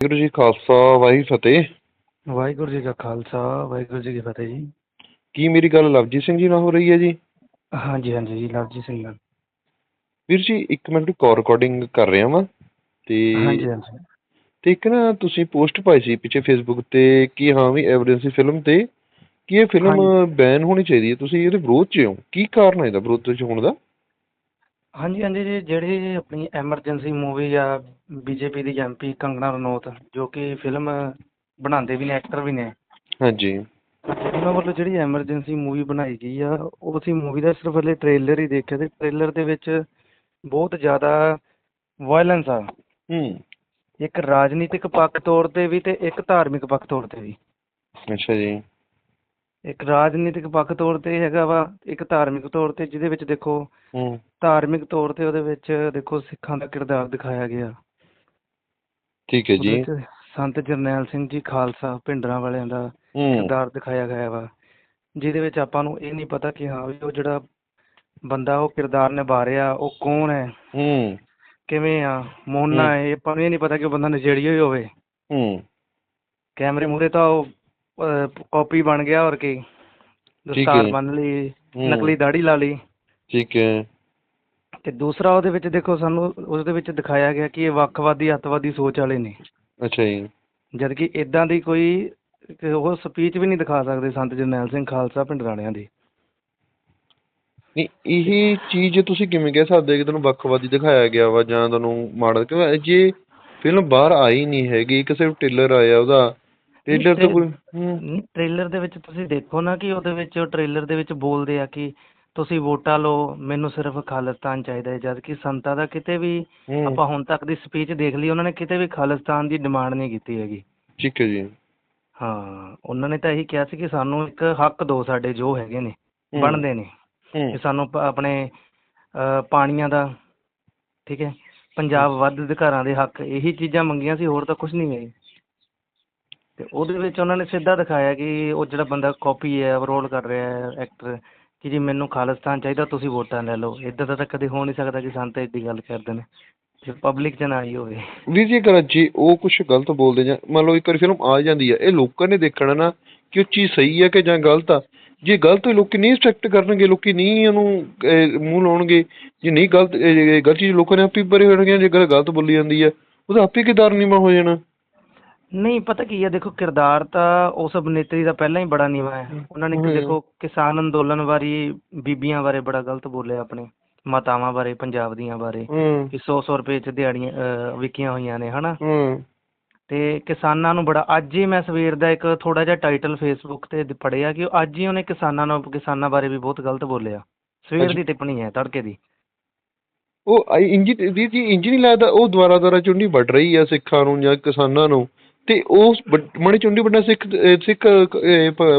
ਵਾਹਿਗੁਰੂ ਜੀ ਖਾਲਸਾ ਵਾਹਿਗੁਰੂ ਫਤਿਹ। ਵਾਹਿਗੁਰੂ ਜੀ ਕਾ ਖਾਲਸਾ ਵਾਹਿਗੁਰੂ ਜੀ ਕੀ ਫਤਿਹ ਜੀ। ਕੀ ਮੇਰੀ ਗੱਲ ਲਵਜੀਤ ਸਿੰਘ ਜੀ ਨਾਲ ਹੋ ਰਹੀ ਹੈ ਜੀ? ਹਾਂਜੀ ਹਾਂਜੀ ਜੀ ਲਵਜੀਤ ਸਿੰਘ ਨਾਲ। ਵੀਰ ਜੀ ਇੱਕ ਮਿੰਟ ਕਾਲ ਰਿਕਾਰਡਿੰਗ ਕਰ ਰਿਹਾ ਵਾਂ। ਤੇ ਹਾਂਜੀ ਹਾਂਜੀ। ਤੇ ਇੱਕ ਨਾ ਤੁਸੀਂ ਪੋਸਟ ਪਾਈ ਸੀ ਪਿੱਛੇ ਫੇਸਬੁੱਕ ਤੇ ਕਿ ਹਾਂ ਵੀ ਐਮਰਜੈਂਸੀ ਫਿਲਮ ਤੇ ਕਿ ਇਹ ਫਿਲਮ। ਬੈਨ ਹੋਣੀ ਚਾਹੀਦੀ ਹੈ। ਤੁਸੀਂ ਇਹਦੇ ਵਿਰੋਧ 'ਚ ਹੋ। ਕੀ ਕਾਰਨ ਹੈ ਇਹਦਾ ਵਿਰੋਧ 'ਚ ਹੋਣ ਦਾ? ਹਾਂਜੀ ਹਾਂਜੀ ਜੀ ਜਿਹੜੀ ਆਪਣੀ ਐਮਰਜੈਂਸੀ ਮੂਵੀ ਆ ਬੀਜੇਪੀ ਦੀ ਐਮਪੀ ਕੰਗਣਾ ਰਣੌਤ ਜੋ ਕਿ ਫਿਲਮ ਬਣਾਉਂਦੇ ਵੀ ਨੇ ਐਕਟਰ ਵੀ ਨੇ। ਹਾਂਜੀ। ਉਹਨਾਂ ਵੱਲੋਂ ਜਿਹੜੀ ਐਮਰਜੈਂਸੀ ਮੂਵੀ ਬਣਾਈ ਗਈ ਆ ਉਹ ਅਸੀਂ ਮੂਵੀ ਦਾ ਸਿਰਫ ਹਲੇ ਟ੍ਰੇਲਰ ਹੀ ਦੇਖਿਆ ਤੇ ਟ੍ਰੇਲਰ ਦੇ ਵਿੱਚ ਬਹੁਤ ਜ਼ਿਆਦਾ ਵਾਇਲੈਂਸ ਆ। ਹੂੰ। ਇੱਕ ਰਾਜਨੀਤਿਕ ਪੱਖ ਤੌਰ ਤੇ ਵੀ ਤੇ ਇੱਕ ਧਾਰਮਿਕ ਪੱਖ ਤੌਰ ਤੇ ਵੀ। ਅੱਛਾ ਜੀ। ਇੱਕ ਰਾਜਨੀਤਿਕ ਪੱਖ ਤੌਰ ਤੇ ਹੈਗਾ ਵਾ ਇੱਕ ਧਾਰਮਿਕ ਤੌਰ ਤੇ ਜਿਹਦੇ ਵਿੱਚ ਦੇਖੋ ਹੂੰ। ਧਾਰਮਿਕ ਤੌਰ ਤੇ ਉਹਦੇ ਵਿੱਚ ਦੇਖੋ ਸਿੱਖਾਂ ਦਾ ਕਿਰਦਾਰ ਦਿਖਾਇਆ ਗਿਆ। ਠੀਕ ਹੈ ਉਹਦੇ ਜੀ ਵਿੱਚ ਸੰਤ ਜਰਨੈਲ ਸਿੰਘ ਜੀ ਖਾਲਸਾ ਭਿੰਡਰਾਂ ਵਾਲਿਆਂ ਦਾ ਹੂੰ। ਕਿਰਦਾਰ ਦਿਖਾਇਆ ਗਿਆ ਵਾ ਜਿਹਦੇ ਵਿੱਚ ਆਪਾਂ ਨੂੰ ਇਹ ਨਹੀਂ ਪਤਾ ਕਿ ਹਾਂ ਵੀ ਉਹ ਜਿਹੜਾ ਬੰਦਾ ਉਹ ਕਿਰਦਾਰ ਨਿਭਾ ਰਿਹਾ ਉਹ ਕੌਣ ਹੈ? ਹੂੰ। ਕਿਵੇਂ ਆ? ਮੋਨਾ ਹੂੰ। ਹੈ ਇਹ ਆਪਾਂ ਨੂੰ ਇਹ ਨਹੀਂ ਪਤਾ ਕਿ ਉਹ ਬੰਦਾ ਹੀ ਹੋਵੇ। ਹੂੰ। ਕੈਮਰੇ ਮੂਹਰੇ ਤਾਂ ਉਹ ਕਾਪੀ ਬਣ ਗਿਆ ਹੋਰ ਕੀ। ਦਸਤਾਰ। ਬੰਨ ਲਈ। ਨਕਲੀ ਦਾੜੀ ਲਾ ਲਈ। ਠੀਕ ਹੈ। ਤੇ ਦੂਸਰਾ ਉਹਦੇ ਵਿੱਚ ਦੇਖੋ ਸਾਨੂੰ ਉਹਦੇ ਵਿੱਚ ਦਿਖਾਇਆ ਗਿਆ ਕਿ ਇਹ ਵੱਖਵਾਦੀ ਅੱਤਵਾਦੀ ਸੋਚ ਵਾਲੇ ਨੇ। ਅੱਛਾ ਜੀ। ਜਦ ਕਿ ਇਦਾਂ ਦੀ ਕੋਈ ਉਹ ਸਪੀਚ ਵੀ ਨਹੀਂ ਦਿਖਾ ਸਕਦੇ ਸੰਤ ਜਰਨੈਲ ਸਿੰਘ ਖਾਲਸਾ ਪਿੰਡਰਾਣਿਆਂ ਦੀ। ਨਹੀਂ ਇਹ ਚੀਜ਼ ਤੁਸੀਂ ਕਿਵੇਂ ਕਹਿ ਸਕਦੇ ਕਿ ਤੁਹਾਨੂੰ ਵੱਖਵਾਦੀ ਦਿਖਾਇਆ ਗਿਆ ਵਾ ਜਾਂ ਤੁਹਾਨੂੰ ਮਾੜਾ ਕਿਉਂ ਜੇ ਫਿਲਮ ਬਾਹਰ ਆਈ ਨਹੀਂ ਹੈਗੀ ਕਿਸੇ ਟ੍ਰੇਲਰ ਆਇਆ ਉਹਦਾ ਟ੍ਰੇਲਰ ਤੋਂ ਕੋਈ ਨਹੀਂ ਟ੍ਰੇਲਰ ਦੇ ਵਿੱਚ ਤੁਸੀਂ ਦੇਖੋ ਨਾ ਕਿ ਉਹਦੇ ਵਿੱਚ ਉਹ ਟ੍ਰੇਲਰ ਦੇ ਵਿੱਚ ਬੋਲਦੇ ਆ ਕਿ ਤੁਸੀਂ ਵੋਟਾਂ ਲਓ ਮੈਨੂੰ ਸਿਰਫ ਖਾਲਿਸਤਾਨ ਚਾਹੀਦਾ ਹੈ ਜਦ ਕਿ ਸੰਤਾਂ ਦਾ ਕਿਤੇ ਵੀ ਆਪਾਂ ਹੁਣ ਤੱਕ ਦੀ ਸਪੀਚ ਦੇਖ ਲਈ ਉਹਨਾਂ ਨੇ ਕਿਤੇ ਵੀ ਖਾਲਿਸਤਾਨ ਦੀ ਡਿਮਾਂਡ ਨਹੀਂ ਕੀਤੀ ਹੈਗੀ। ਠੀਕ ਹੈ ਜੀ। ਹਾਂ ਉਹਨਾਂ ਨੇ ਤਾਂ ਇਹੀ ਕਿਹਾ ਸੀ ਕਿ ਸਾਨੂੰ ਇੱਕ ਹੱਕ ਦਿਓ ਸਾਡੇ ਜੋ ਹੈਗੇ ਨੇ। ਬਣਦੇ ਨੇ। ਕਿ ਸਾਨੂੰ ਆਪਣੇ ਪਾਣੀਆਂ ਦਾ ਠੀਕ ਹੈ ਪੰਜਾਬ ਵੱਧ ਅਧਿਕਾਰਾਂ ਦੇ ਹੱਕ ਇਹੀ ਚੀਜ਼ਾਂ ਮੰਗੀਆਂ ਸੀ ਹੋਰ ਤਾਂ ਕੁਝ ਨਹੀਂ ਹੈ। ਤੇ ਉਹਦੇ ਵਿੱਚ ਉਹਨਾਂ ਨੇ ਸਿੱਧਾ ਦਿਖਾਇਆ ਕਿ ਉਹ ਜਿਹੜਾ ਬੰਦਾ ਕਾਪੀ ਹੈ ਰੋਲ ਕਰ ਰਿਹਾ ਐਕਟਰ ਕਿ ਜੀ ਮੈਨੂੰ ਖਾਲਿਸਤਾਨ ਚਾਹੀਦਾ, ਤੁਸੀਂ ਵੋਟਾਂ ਲੈ ਲਓ। ਇਦਾਂ ਦਾ ਤਾਂ ਕਦੇ ਹੋ ਨਹੀਂ ਸਕਦਾ ਕਿ ਸੰਤ ਏਡੀ ਗੱਲ ਕਰਦੇ ਨੇ। ਜੇ ਪਬਲਿਕ ਚ ਨਾ ਆਈ ਹੋਵੇ। ਵੀਰ ਜੀ ਅਗਰ ਜੇ ਉਹ ਕੁਝ ਗਲਤ ਬੋਲਦੇ ਜਾਂ ਮੰਨ ਲਓ ਇੱਕ ਵਾਰੀ ਫਿਲਮ ਆ ਜਾਂਦੀ ਹੈ, ਇਹ ਲੋਕਾਂ ਨੇ ਦੇਖਣਾ ਨਾ ਕਿ ਉਹ ਚੀਜ਼ ਸਹੀ ਹੈ ਕਿ ਜਾਂ ਗਲਤ ਆ। ਜੇ ਗਲਤ ਹੋਈ ਲੋਕੀ ਨਹੀਂ ਐਕਸੈਪਟ ਕਰਨਗੇ, ਲੋਕੀ ਨਹੀਂ ਉਹਨੂੰ ਮੂੰਹ ਲਾਉਣਗੇ। ਜੇ ਨਹੀਂ ਗਲਤ ਗਲਤ ਚੀਜ਼ ਲੋਕਾਂ ਨੇ ਆਪੇ ਬਰੇ ਹੋਣਗੇ ਜੇ ਗਲਤ ਬੋਲੀ ਜਾਂਦੀ ਹੈ, ਉਹਦਾ ਆਪੇ ਕਿਦਾਰ ਨੀਵਾਂ ਹੋ ਜਾਣਾ। ਨਹੀਂ ਪਤਾ ਕੀ ਹੈ ਦੇਖੋ ਕਿਰਦਾਰ ਤਾਂ ਉਸ ਅਭਿਨੇਤਰੀ ਦਾ ਪਹਿਲਾਂ ਹੀ ਬੜਾ ਨੀਵਾਂ ਹੈ। ਉਹਨਾਂ ਨੇ ਹਮ। ਦੇਖੋ ਕਿਸਾਨ ਅੰਦੋਲਨ ਬਾਰੇ ਬੀਬੀਆਂ ਬਾਰੇ ਬੜਾ ਗਲਤ ਬੋਲਿਆ ਆਪਣੇ ਮਾਤਾਵਾਂ ਬਾਰੇ ਪੰਜਾਬ ਦੀਆਂ ਬਾਰੇ ਕਿ 100 100 ਰੁਪਏ ਚ ਦਿਹਾੜੀਆਂ ਵਿਕੀਆਂ ਹੋਈਆਂ ਨੇ ਹਨਾ? ਤੇ ਕਿਸਾਨਾਂ ਨੂੰ ਬੜਾ ਅੱਜ ਹੀ ਮੈਂ ਸਵੇਰ ਦਾ ਇੱਕ ਥੋੜਾ ਜਿਹਾ ਟਾਈਟਲ ਫੇਸਬੁੱਕ ਤੇ ਪੜ੍ਹਿਆ ਕਿ ਅੱਜ ਹੀ ਉਹਨੇ ਕਿਸਾਨਾਂ ਨੂੰ ਕਿਸਾਨਾਂ ਬਾਰੇ ਵੀ ਬਹੁਤ ਗਲਤ ਬੋਲਿਆ। ਸਵੇਰ। ਦੀ ਟਿੱਪਣੀ ਹੈ ਤੜਕੇ ਦੀ। ਉਹ ਇੰਜ ਜੀ ਇੰਜ ਨਹੀਂ ਲੱਗਦਾ ਉਹ ਦੁਆਰਾ ਦੁਆਰਾ ਚੁੰਡੀ ਵੱਢ ਰਹੀ ਆ ਸਿੱਖਾਂ ਨੂੰ ਜਾਂ ਕਿਸਾਨਾਂ ਨੂੰ? ਤੇ ਉਸ ਮਣੀ ਚੁੰਡੀ ਵੱਡਾ ਸਿੱਖ ਸਿੱਖ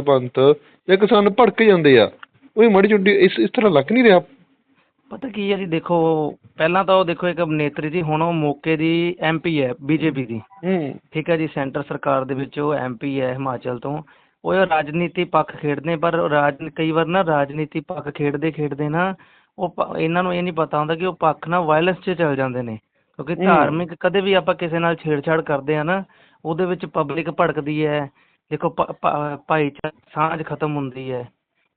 ਪੰਥ ਜਾਂ ਕਿਸਾਨ ਭੜਕ ਜਾਂਦੇ ਆ। ਉਹ ਮੜੀ ਚੁੰਡੀ ਇਸ ਇਸ ਤਰ੍ਹਾਂ ਲੱਗ ਨਹੀਂ ਰਿਹਾ? ਪਤਾ ਕੀ ਹੈ ਜੀ ਦੇਖੋ ਪਹਿਲਾਂ ਤਾਂ ਉਹ ਦੇਖੋ ਇੱਕ ਅਭਿਨੇਤਰੀ ਸੀ ਹੁਣ ਉਹ ਮੌਕੇ ਦੀ ਐਮਪੀ ਹੈ ਬੀਜੇਪੀ ਦੀ। ਹੂੰ। ਠੀਕ ਹੈ ਜੀ ਸੈਂਟਰ ਸਰਕਾਰ ਦੇ ਵਿੱਚ ਉਹ ਐਮਪੀ ਹੈ ਹਿਮਾਚਲ ਤੋਂ। ਉਹ ਰਾਜਨੀਤੀ ਪੱਖ ਖੇਡਦੇ ਪਰ ਰਾਜ ਕਈ ਵਾਰ ਨਾ ਰਾਜਨੀਤੀ ਪੱਖ ਖੇਡਦੇ ਖੇਡਦੇ ਨਾ ਉਹ ਇਹਨਾਂ ਨੂੰ ਇਹ ਨਹੀਂ ਪਤਾ ਹੁੰਦਾ ਕਿ ਉਹ ਪੱਖ ਨਾ ਵਾਇਲੈਂਸ 'ਚ ਚਲ ਜਾਂਦੇ ਨੇ। ਕਿਉਂਕਿ। ਧਾਰਮਿਕ ਕਦੇ ਵੀ ਆਪਾਂ ਕਿਸੇ ਨਾਲ ਛੇੜਛਾੜ ਕਰਦੇ ਆ ਨਾ ਉਹਦੇ ਵਿੱਚ ਪਬਲਿਕ ਭੜਕਦੀ ਹੈ ਦੇਖੋ ਭ- ਭ- ਭਾਈਚਾਰਾ ਸਾਂਝ ਖਤਮ ਹੁੰਦੀ ਹੈ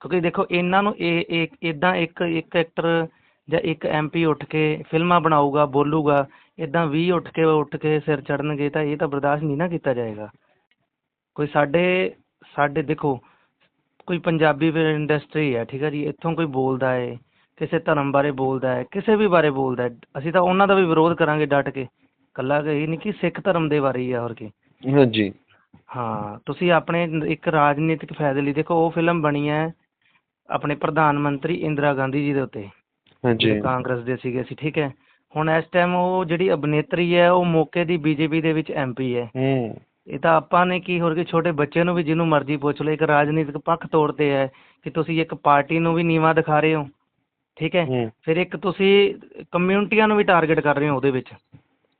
ਕਿਉਂਕਿ ਦੇਖੋ ਇਹਨਾਂ ਨੂੰ ਇਹ ਇਦਾਂ ਇੱਕ ਇੱਕ ਐਕਟਰ ਜਾਂ ਇੱਕ ਐਮਪੀ ਉੱਠ ਕੇ ਫਿਲਮਾਂ ਬਣਾਊਗਾ ਬੋਲੂਗਾ ਇਦਾਂ 20 ਉੱਠ ਕੇ ਉੱਠ ਕੇ ਸਿਰ ਚੜਨਗੇ ਤਾਂ ਇਹ ਤਾਂ ਬਰਦਾਸ਼ਤ ਨਹੀਂ ਨਾ ਕੀਤਾ ਜਾਏਗਾ ਕੋਈ ਸਾਡੇ ਸਾਡੇ ਦੇਖੋ ਕੋਈ ਪੰਜਾਬੀ ਇੰਡਸਟਰੀ ਹੈ ਠੀਕ ਹੈ ਜੀ ਇੱਥੋਂ ਕੋਈ ਬੋਲਦਾ ਹੈ ਕਿਸੇ ਧਰਮ ਬਾਰੇ ਬੋਲਦਾ ਹੈ ਕਿਸੇ ਵੀ ਬਾਰੇ ਬੋਲਦਾ ਹੈ ਅਸੀਂ ਤਾਂ ਉਹਨਾਂ ਦਾ ਵੀ ਵਿਰੋਧ ਕਰਾਂਗੇ ਡਟ ਕੇ। ਕੱਲਾ ਇਹ ਨਹੀਂ ਕਿ ਸਿੱਖ ਧਰਮ ਦੇ ਬਾਰੇ ਹੀ ਆ ਹੋਰ ਕੀ। ਹਾਂਜੀ। ਹਾਂ ਤੁਸੀਂ ਆਪਣੇ ਇੱਕ ਰਾਜਨੀਤਿਕ ਫਾਇਦੇ ਲਈ ਦੇਖੋ ਉਹ ਫਿਲਮ ਬਣੀ ਹੈ ਆਪਣੇ ਪ੍ਰਧਾਨ ਮੰਤਰੀ ਇੰਦਰਾ ਗਾਂਧੀ ਜੀ ਦੇ ਉੱਤੇ। ਹਾਂਜੀ। ਕਾਂਗਰਸ ਦੇ ਸੀਗੇ ਸੀ ਠੀਕ ਹੈ। ਹੁਣ ਇਸ ਟਾਈਮ ਉਹ ਜਿਹੜੀ ਅਭਿਨੇਤਰੀ ਹੈ ਉਹ ਮੌਕੇ ਦੀ ਬੀਜੇਪੀ ਦੇ ਵਿੱਚ ਐਮਪੀ ਹੈ। ਹੂੰ। ਇਹ ਤਾਂ ਆਪਾਂ ਨੇ ਕੀ ਹੋਰ ਕਿ ਛੋਟੇ ਬੱਚੇ ਨੂੰ ਵੀ ਜਿਹਨੂੰ ਮਰਜ਼ੀ ਪੁੱਛ ਲਓ ਇੱਕ ਰਾਜਨੀਤਿਕ ਪੱਖ ਤੌਰ ਤੇ ਹੈ ਕਿ ਤੁਸੀਂ ਇੱਕ ਪਾਰਟੀ ਨੂੰ ਵੀ ਨੀਵਾਂ ਦਿਖਾ ਰਹੇ ਹੋ। ਠੀਕ ਹੈ? ਫਿਰ ਇੱਕ ਤੁਸੀਂ ਕਮਿਊਨਿਟੀਆਂ ਨੂੰ ਵੀ ਟਾਰਗੇਟ ਕਰ ਰਹੇ ਹੋ ਉਹਦੇ ਵਿੱਚ।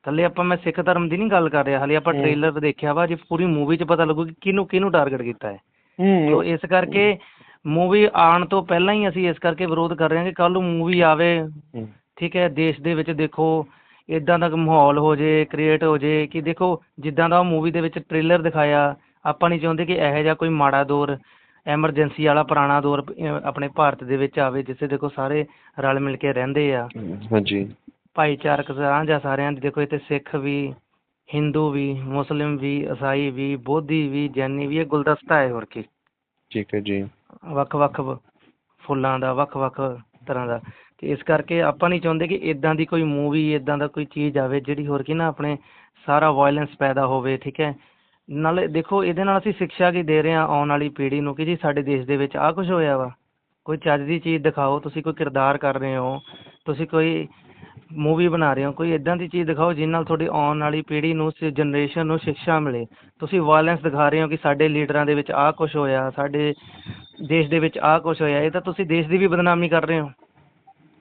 ਥੱਲੇ ਆਪਾਂ ਮੈਂ ਸਿੱਖ ਧਰਮ ਦੀ ਨਹੀਂ ਗੱਲ ਕਰ ਰਿਹਾ ਹਾਲੇ ਆਪਾਂ। ਟ੍ਰੇਲਰ ਦੇਖਿਆ ਵਾ ਜੇ ਪੂਰੀ ਮੂਵੀ 'ਚ ਪਤਾ ਲੱਗੂ ਕਿ ਕਿਹਨੂੰ ਕਿਹਨੂੰ ਟਾਰਗੇਟ ਕੀਤਾ ਹੈ। ਹੂੰ। ਤੋ ਇਸ ਕਰਕੇ ਮੂਵੀ ਆਉਣ ਤੋਂ ਪਹਿਲਾਂ ਹੀ ਅਸੀਂ ਇਸ ਕਰਕੇ ਵਿਰੋਧ ਕਰ ਰਹੇ ਹਾਂ ਕਿ ਕੱਲ ਨੂੰ ਮੂਵੀ ਆਵੇ। ਠੀਕ ਹੈ? ਦੇਸ਼ ਦੇ ਵਿੱਚ ਦੇਖੋ ਇਦਾਂ ਦਾ ਮਾਹੌਲ ਹੋ ਜੇ ਕ੍ਰੀਏਟ ਹੋ ਜੇ ਕਿ ਦੇਖੋ ਜਿੱਦਾਂ ਦਾ ਉਹ ਮੂਵੀ ਦੇ ਵਿੱਚ ਟ੍ਰੇਲਰ ਦਿਖਾਇਆ ਆਪਾਂ ਨਹੀਂ ਚਾਹੁੰਦੇ ਕਿ ਇਹੋ ਜਿਹਾ ਕੋਈ ਮਾੜਾ ਦੌਰ ਐਮਰਜੈਂਸੀ ਵਾਲਾ ਪੁਰਾਣਾ ਦੌਰ ਆਪਣੇ ਭਾਰਤ ਦੇ ਵਿੱਚ ਆਵੇ ਜਿੱਥੇ ਦੇਖੋ ਸਾਰੇ ਰਲ ਮਿਲ ਕੇ ਰਹਿੰਦੇ ਆ। ਹਾਂਜੀ। ਭਾਈਚਾਰਕ ਸਾਂਝ ਸਾਰਿਆਂ ਦੀ। ਦੇਖੋ ਇੱਥੇ ਸਿੱਖ ਵੀ ਹਿੰਦੂ ਵੀ ਮੁਸਲਿਮ ਵੀ ਈਸਾਈ ਵੀ ਬੋਧੀ ਵੀ ਜੈਨੀ ਵੀ ਇਹ ਗੁਲਦਸਤਾ ਹੈ ਹੋਰ ਕੀ। ਠੀਕ ਹੈ ਜੀ। ਵੱਖ-ਵੱਖ ਫੁੱਲਾਂ ਦਾ ਵੱਖ-ਵੱਖ ਤਰ੍ਹਾਂ ਦਾ। ਤੇ ਇਸ ਕਰਕੇ ਆਪਾਂ ਨਹੀਂ ਚਾਹੁੰਦੇ ਕਿ ਇਦਾਂ ਦੀ ਕੋਈ ਮੂਵੀ ਇਦਾਂ ਦਾ ਕੋਈ ਚੀਜ਼ ਆਵੇ ਜਿਹੜੀ ਹੋਰ ਕੀ ਨਾ ਆਪਣੇ ਸਾਰਾ ਵਾਇਲੈਂਸ ਪੈਦਾ ਹੋਵੇ ਠੀਕ ਹੈ? ਨਾਲੇ ਦੇਖੋ ਇਹਦੇ ਨਾਲ ਅਸੀਂ ਸਿੱਖਿਆ ਕੀ ਦੇ ਰਹੇ ਹਾਂ ਆਉਣ ਵਾਲੀ ਪੀੜ੍ਹੀ ਨੂੰ ਕਿ ਜੀ ਸਾਡੇ ਦੇਸ਼ ਦੇ ਵਿੱਚ ਆਹ ਕੁਝ ਹੋਇਆ ਵਾ। ਕੋਈ ਚੱਜ ਦੀ ਚੀਜ਼ ਦਿਖਾਓ ਤੁਸੀਂ ਕੋਈ ਕਿਰਦਾਰ ਕਰ ਰਹੇ ਹੋ ਤੁਸੀਂ ਕੋਈ ਮੂਵੀ ਬਣਾ ਰਹੇ ਹੋ ਕੋਈ ਇਦਾਂ ਦੀ ਚੀਜ਼ ਦਿਖਾਓ ਜਿਸ ਨਾਲ ਤੁਹਾਡੀ ਆਉਣ ਵਾਲੀ ਪੀੜ੍ਹੀ ਨੂੰ ਜਨਰੇਸ਼ਨ ਨੂੰ ਸਿੱਖਿਆ ਮਿਲੇ। ਤੁਸੀਂ ਵਾਇਲੈਂਸ ਦਿਖਾ ਰਹੇ ਹੋ ਕਿ ਸਾਡੇ ਲੀਡਰਾਂ ਦੇ ਵਿੱਚ ਆਹ ਕੁਝ ਹੋਇਆ ਸਾਡੇ ਦੇਸ਼ ਦੇ ਵਿੱਚ ਆਹ ਕੁਝ ਹੋਇਆ ਇਹ ਤਾਂ ਤੁਸੀਂ ਦੇਸ਼ ਦੀ ਵੀ ਬਦਨਾਮੀ ਕਰ ਰਹੇ ਹੋ।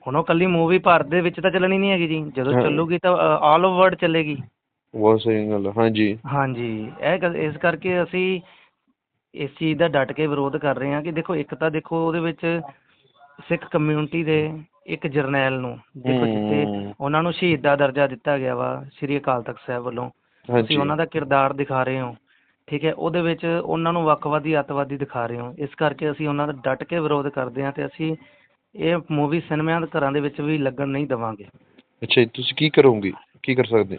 ਹੁਣ ਉਹ ਕੱਲੀ ਮੂਵੀ ਭਾਰਤ ਦੇ ਵਿੱਚ ਤਾਂ ਚੱਲਣੀ ਨਹੀਂ ਹੈਗੀ ਜੀ। ਜਦੋਂ। ਚੱਲੂਗੀ ਤਾਂ ਆਲ ਓਵਰ ਵਰਲਡ ਚੱਲੇਗੀ। ਬਹੁਤ ਸਹੀ ਗੱਲ ਹੈ ਹਾਂਜੀ। ਹਾਂਜੀ ਇਹ ਗੱਲ- ਇਸ ਕਰਕੇ ਅਸੀਂ ਇਸ ਚੀਜ਼ ਦਾ ਡਟ ਕੇ ਵਿਰੋਧ ਕਰ ਰਹੇ ਹਾਂ ਕਿ ਦੇਖੋ ਇੱਕ ਤਾਂ ਦੇਖੋ ਉਹਦੇ ਵਿੱਚ ਸਿੱਖ ਕਮਿਊਨਿਟੀ ਦੇ ਇੱਕ ਜਰਨੈਲ ਨੂੰ ਦੇਖੋ ਜਿੱਥੇ ਉਹਨਾਂ ਨੂੰ ਸ਼ਹੀਦ ਦਾ ਦਰਜਾ ਦਿੱਤਾ ਗਿਆ ਵਾ ਸ੍ਰੀ ਅਕਾਲ ਤਖਤ ਸਾਹਿਬ ਵੱਲੋਂ। ਤੁਸੀਂ ਉਹਨਾਂ ਦਾ ਕਿਰਦਾਰ ਦਿਖਾ ਰਹੇ ਹੋ ਠੀਕ ਹੈ ਉਹਦੇ ਵਿੱਚ ਉਹਨਾਂ ਨੂੰ ਵੱਖਵਾਦੀ ਅੱਤਵਾਦੀ ਦਿਖਾ ਰਹੇ ਹੋ। ਇਸ ਕਰਕੇ ਅਸੀਂ ਉਹਨਾਂ ਦਾ ਡਟ ਕੇ ਵਿਰੋਧ ਕਰਦੇ ਹਾਂ ਤੇ ਅਸੀਂ ਇਹ ਮੂਵੀ ਸਿਨੇਮਿਆਂ ਦੇ ਘਰਾਂ ਦੇ ਵਿੱਚ ਵੀ ਲੱਗਣ ਨਹੀਂ ਦੇਵਾਂਗੇ। ਅੱਛਾ ਜੀ ਤੁਸੀਂ ਕੀ ਕਰੋਗੇ? ਕੀ ਕਰ ਸਕਦੇ?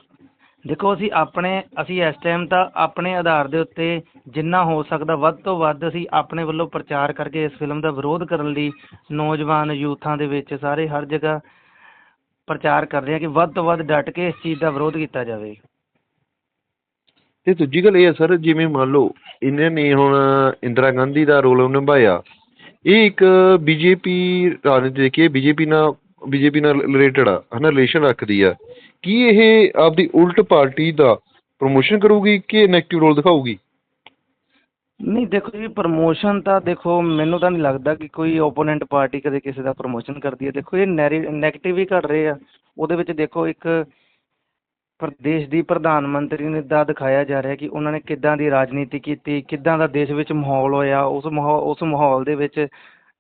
ਦੇਖੋ, ਅਸੀਂ ਆਪਣੇ, ਅਸੀਂ ਇਸ ਟਾਈਮ ਤਾਂ ਆਪਣੇ ਆਧਾਰ ਦੇ ਉੱਤੇ ਜਿੰਨਾ ਹੋ ਸਕਦਾ ਵੱਧ ਤੋਂ ਵੱਧ ਅਸੀਂ ਆਪਣੇ ਵੱਲੋਂ ਪ੍ਰਚਾਰ ਕਰਕੇ ਇਸ ਫਿਲਮ ਦਾ ਵਿਰੋਧ ਕਰਨ ਲਈ ਨੌਜਵਾਨ ਯੂਥਾਂ ਦੇ ਵਿੱਚ ਸਾਰੇ ਹਰ ਜਗ੍ਹਾ ਪ੍ਰਚਾਰ ਕਰ ਰਹੇ ਹਾਂ ਕਿ ਵੱਧ ਤੋਂ ਵੱਧ ਡਟ ਕੇ ਇਸ ਚੀਜ਼ ਦਾ ਵਿਰੋਧ ਕੀਤਾ ਜਾਵੇ। ਤੇ ਦੂਜੀ ਗੱਲ ਇਹ ਹੈ ਸਰ, ਜਿਵੇਂ ਮੰਨ ਲਓ, ਇਹਨਾਂ ਨੇ ਹੁਣ ਇੰਦਰਾ ਗਾਂਧੀ ਦਾ ਰੋਲ ਨਿਭਾਇਆ। ਇਹ ਇੱਕ ਬੀਜੇਪੀ ਰਾਜਨੀਤੀ ਦੇਖੀਏ, ਬੀਜੇਪੀ ਨਾਲ ਬੀਜੇਪੀ ਨਾਲ ਰਿਲੇਟਡ ਆ, ਹਨਾ ਰਿਲੇਸ਼ਨ ਰੱਖਦੀ ਆ। ਕੀ ਇਹ ਆਪਦੀ ਉਲਟ ਪਾਰਟੀ ਦਾ ਪ੍ਰੋਮੋਸ਼ਨ ਕਰੂਗੀ ਕਿ ਨੈਗੇਟਿਵ ਰੋਲ ਦਿਖਾਊਗੀ? ਨਹੀਂ, ਦੇਖੋ ਜੀ ਪ੍ਰਮੋਸ਼ਨ ਤਾਂ ਦੇਖੋ, ਮੈਨੂੰ ਤਾਂ ਨਹੀਂ ਲੱਗਦਾ ਕਿ ਕੋਈ ਓਪੋਨੈਂਟ ਪਾਰਟੀ ਕਦੇ ਕਿਸੇ ਦਾ ਪ੍ਰਮੋਸ਼ਨ ਕਰਦੀ ਹੈ ਦੇਖੋ, ਇਹ ਨੈਗੇਟਿਵ ਹੀ ਕਰ ਰਹੇ ਆ। ਉਹਦੇ ਵਿੱਚ ਦੇਖੋ, ਇੱਕ ਪ੍ਰਦੇਸ਼ ਦੀ ਪ੍ਰਧਾਨ ਮੰਤਰੀ ਨੇ ਦਾ ਦਿਖਾਇਆ ਜਾ ਰਿਹਾ ਕਿ ਉਹਨਾਂ ਨੇ ਕਿੱਦਾਂ ਦੀ ਰਾਜਨੀਤੀ ਕੀਤੀ, ਕਿੱਦਾਂ ਦਾ ਦੇਸ਼ ਵਿੱਚ ਮਾਹੌਲ ਹੋਇਆ, ਉਸ ਮਾਹੌਲ ਉਸ ਮਾਹੌਲ ਦੇ ਵਿੱਚ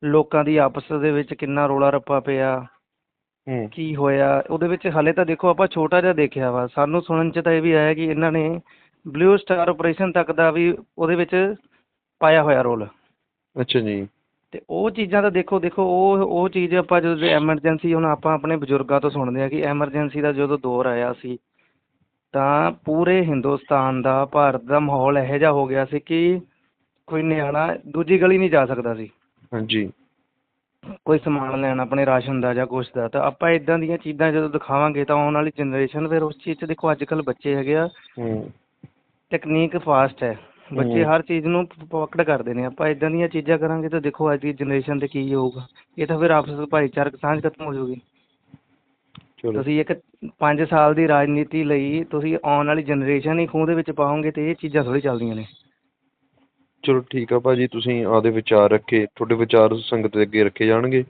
ਲੋਕਾਂ ਦੀ ਆਪਸ ਦੇ ਵਿੱਚ ਕਿੰਨਾ ਰੋਲਾ ਰੱਪਾ ਪਿਆ। ਹੂੰ। ਕੀ ਹੋਇਆ ਉਹਦੇ ਵਿੱਚ ਹਲੇ ਤਾਂ ਦੇਖੋ ਆਪਾਂ ਛੋਟਾ ਜਿਹਾ ਦੇਖਿਆ ਵਾ ਸਾਨੂੰ ਸੁਣਨ ਚ ਤਾਂ ਇਹ ਵੀ ਆਇਆ ਕਿ ਇਹਨਾਂ ਨੇ ਬਲੂ ਸਟਾਰ ਆਪਰੇਸ਼ਨ ਤੱਕ ਦਾ ਵੀ ਉਹਦੇ ਵਿੱਚ ਪਾਇਆ ਹੋਇਆ ਰੋਲ। ਅੱਛਾ ਜੀ। ਤੇ ਉਹ ਚੀਜ਼ਾਂ ਤਾਂ ਦੇਖੋ ਦੇਖੋ ਉਹ ਉਹ ਚੀਜ਼ ਆਪਾਂ ਜਦੋਂ ਐਮਰਜੈਂਸੀ ਹੁਣ ਆਪਾਂ ਆਪਣੇ ਬਜ਼ੁਰਗਾਂ ਤੋਂ ਸੁਣਦੇ ਆ ਕਿ ਐਮਰਜੈਂਸੀ ਦਾ ਜਦੋਂ ਦੌਰ ਆਇਆ ਸੀ ਤਾਂ ਪੂਰੇ ਹਿੰਦੁਸਤਾਨ ਦਾ ਭਾਰਤ ਦਾ ਮਾਹੌਲ ਇਹੋ ਜਿਹਾ ਹੋ ਗਿਆ ਸੀ ਕਿ ਕੋਈ ਨਿਆਣਾ ਦੂਜੀ ਗਲੀ ਨਹੀਂ ਜਾ ਸਕਦਾ ਸੀ। ਹਾਂਜੀ। ਕੋਈ ਸਮਾਨ ਲੈਣ ਆਪਣੇ ਰਾਸ਼ਨ ਦਾ ਜਾਂ ਕੁਛ ਦਾ ਤਾਂ ਆਪਾਂ ਇਦਾਂ ਦੀਆਂ ਚੀਜ਼ਾਂ ਜਦੋਂ ਦਿਖਾਵਾਂਗੇ ਤਾਂ ਆਉਣ ਵਾਲੀ ਜਨਰੇਸ਼ਨ ਫਿਰ ਉਸ ਚੀਜ਼ 'ਚ ਦੇਖੋ ਅੱਜ ਕੱਲ੍ਹ ਬੱਚੇ ਹੈਗੇ ਆ। ਹੂੰ। ਟੈਕਨੀਕ ਫਾਸਟ ਹੈ। ਬੱਚੇ। ਹਰ ਚੀਜ਼ ਨੂੰ ਪ- ਪਕੜ ਕਰਦੇ ਨੇ। ਆਪਾਂ ਇਦਾਂ ਦੀਆਂ ਚੀਜ਼ਾਂ ਕਰਾਂਗੇ ਤਾਂ ਦੇਖੋ ਅੱਜ ਦੀ ਜਨਰੇਸ਼ਨ ਤੇ ਕੀ ਹੋਊਗਾ। ਇਹ ਤਾਂ ਫਿਰ ਆਪਸ ਵਿੱਚ ਭਾਈਚਾਰਕ ਸਾਂਝ ਖਤਮ ਹੋ ਜਾਊਗੀ। ਚਲੋ। ਤੁਸੀਂ ਇੱਕ 5 ਸਾਲ ਦੀ ਰਾਜਨੀਤੀ ਲਈ ਤੁਸੀਂ ਆਉਣ ਵਾਲੀ ਜਨਰੇਸ਼ਨ ਹੀ ਖੂਹ ਦੇ ਵਿੱਚ ਪਾਓਗੇ ਤੇ ਇਹ ਚੀਜ਼ਾਂ ਥੋੜੀ ਚੱਲਦੀਆਂ ਨੇ। ਚਲੋ ਠੀਕ ਆ ਭਾਜੀ ਤੁਸੀਂ ਆਪਦੇ ਵਿਚਾਰ ਰੱਖੇ ਤੁਹਾਡੇ ਵਿਚਾਰ ਸੰਗਤ ਦੇ ਅੱਗੇ ਰੱਖੇ ਜਾਣਗੇ।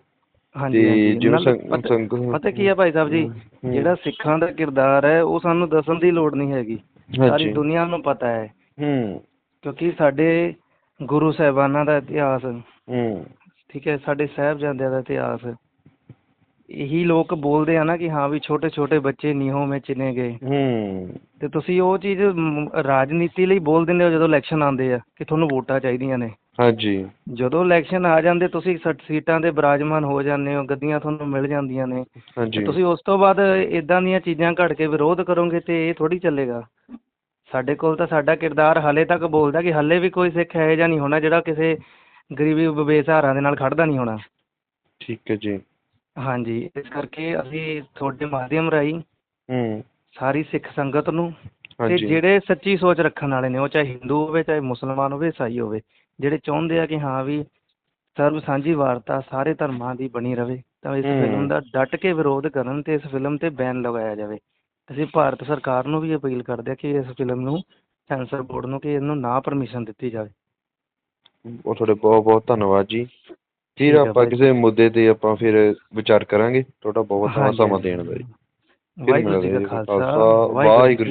ਤੇ ਜਿਵੇਂ ਸੰਗ- ਪਤਾ- ਕੀ ਹੈ ਭਾਈ ਸਾਹਿਬ ਜੀ ਹੂੰ। ਜਿਹੜਾ ਸਿੱਖਾਂ ਦਾ ਕਿਰਦਾਰ ਹੈ ਉਹ ਸਾਨੂੰ ਦੱਸਣ ਦੀ ਲੋੜ ਨਹੀਂ ਹੈਗੀ। ਸਾਰੀ ਹਾਂਜੀ। ਦੁਨੀਆ ਨੂੰ ਪਤਾ ਹੈ। ਹੂੰ। ਕਿਉਂਕਿ ਸਾਡੇ ਗੁਰੂ ਸਾਹਿਬਾਨਾਂ ਦਾ ਇਤਿਹਾਸ ਹੂੰ। ਠੀਕ ਹੈ ਸਾਡੇ ਸਾਹਿਬਜ਼ਾਦਿਆਂ ਦਾ ਇਤਿਹਾਸ ਇਹੀ ਲੋਕ ਬੋਲਦੇ ਆ ਨਾ ਕਿ ਹਾਂ ਵੀ ਛੋਟੇ ਛੋਟੇ ਬੱਚੇ ਨੀਹੋਂ ਵਿੱਚ ਚਿਣੇ ਗਏ। ਹੂੰ। ਤੇ ਤੁਸੀਂ ਉਹ ਚੀਜ਼ ਮ, ਰਾਜਨੀਤੀ ਲਈ ਬੋਲ ਦਿੰਦੇ ਹੋ ਜਦੋਂ ਇਲੈਕਸ਼ਨ ਆਉਂਦੇ ਆ ਕਿ ਤੁਹਾਨੂੰ ਵੋਟਾਂ ਚਾਹੀਦੀਆਂ ਨੇ। ਹਾਂਜੀ। ਜਦੋਂ ਇਲੈਕਸ਼ਨ ਆ ਜਾਂਦੇ ਤੁਸੀਂ ਸੱਠ ਸੀਟਾਂ ਦੇ ਬਰਾਜਮਾਨ ਹੋ ਜਾਂਦੇ ਹੋ ਗੱਦੀਆਂ ਤੁਹਾਨੂੰ ਮਿਲ ਜਾਂਦੀਆਂ ਨੇ। ਹਾਂਜੀ। ਤੁਸੀਂ ਉਸ ਤੋਂ ਬਾਅਦ ਇਦਾਂ ਦੀਆਂ ਚੀਜ਼ਾਂ ਘੜ ਕੇ ਵਿਰੋਧ ਕਰੋਗੇ ਤੇ ਇਹ ਥੋੜੀ ਚੱਲੇਗਾ। ਸਾਡੇ ਕੋਲ ਤਾਂ ਸਾਡਾ ਕਿਰਦਾਰ ਹਲੇ ਤੱਕ ਬੋਲਦਾ ਕਿ ਹਲੇ ਵੀ ਕੋਈ ਸਿੱਖ ਇਹੋ ਜਿਹਾ ਨਹੀਂ ਹੋਣਾ ਜਿਹੜਾ ਕਿਸੇ ਗਰੀਬੀ ਬੇਸਹਾਰਾ ਦੇ ਨਾਲ ਖੜਦਾ ਨਹੀਂ ਹੋਣਾ। ਠੀਕ ਹੈ ਜੀ। ਹਾਂਜੀ ਇਸ ਕਰਕੇ ਅਸੀਂ ਤੁਹਾਡੇ ਮਾਧਿਅਮ ਰਾਹੀਂ ਹੂੰ। ਸਾਰੀ ਸਿੱਖ ਸੰਗਤ ਨੂੰ ਤੇ ਹਾਂਜੀ। ਜਿਹੜੇ ਸੱਚੀ ਸੋਚ ਰੱਖਣ ਵਾਲੇ ਨੇ ਉਹ ਚਾਹੇ ਹਿੰਦੂ ਹੋਵੇ ਚਾਹੇ ਮੁਸਲਮਾਨ ਹੋਵੇ ਈਸਾਈ ਹੋਵੇ ਜਿਹੜੇ ਚਾਹੁੰਦੇ ਆ ਕਿ ਹਾਂ ਵੀ ਸਰਬ ਸਾਂਝੀ ਵਾਰਤਾ ਸਾਰੇ ਧਰਮਾਂ ਦੀ ਬਣੀ ਰਵੇ ਤਾਂ ਇਸ। ਫਿਲਮ ਦਾ ਡਟ ਕੇ ਵਿਰੋਧ ਕਰਨ ਤੇ ਇਸ ਫਿਲਮ ਤੇ ਬੈਨ ਲਗਾਇਆ ਜਾਵੇ। ਅਸੀਂ ਭਾਰਤ ਸਰਕਾਰ ਨੂੰ ਵੀ ਅਪੀਲ ਕਰਦੇ ਆ ਕਿ ਇਸ ਫਿਲਮ ਨੂੰ ਸੈਂਸਰ ਬੋਰਡ ਨੂੰ ਕਿ ਇਹਨੂੰ ਨਾ ਪਰਮਿਸ਼ਨ ਦਿੱਤੀ ਜਾਵੇ। ਉਹ ਤੁਹਾਡੇ ਬਹੁਤ ਬਹੁਤ ਧੰਨਵਾਦ ਜੀ। ਫਿਰ ਆਪਾਂ। ਕਿਸੇ ਮੁੱਦੇ ਤੇ ਆਪਾਂ ਫਿਰ ਵਿਚਾਰ ਕਰਾਂਗੇ ਤੁਹਾਡਾ ਬਹੁਤ ਬਹੁਤ ਸਮਾਂ। ਦੇਣ ਦਾ ਜੀ ਵਾਹਿਗੁਰੂ ਜੀ ਕਾ। ਖਾਲਸਾ ਵਾਹਿਗੁਰੂ